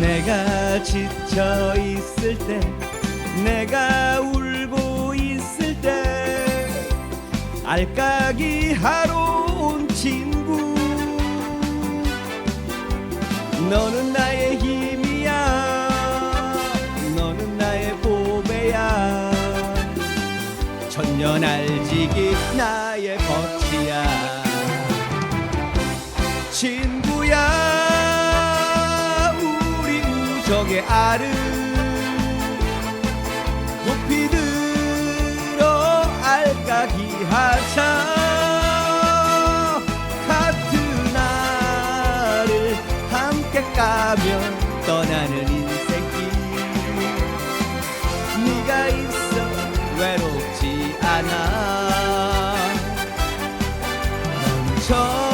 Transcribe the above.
내가 지쳐 있을 때 내가 울고 있을 때 알까기 하러 온 친구. 너는 나의 힘이야. 너는 나의 보배야. 천년 알지기 나의 버치야. 친구야 저게 알을 높이 들어 알까기 하자. 같은 나를 함께 가며 떠나는 인생길. 네가 있어 외롭지 않아. 멈춰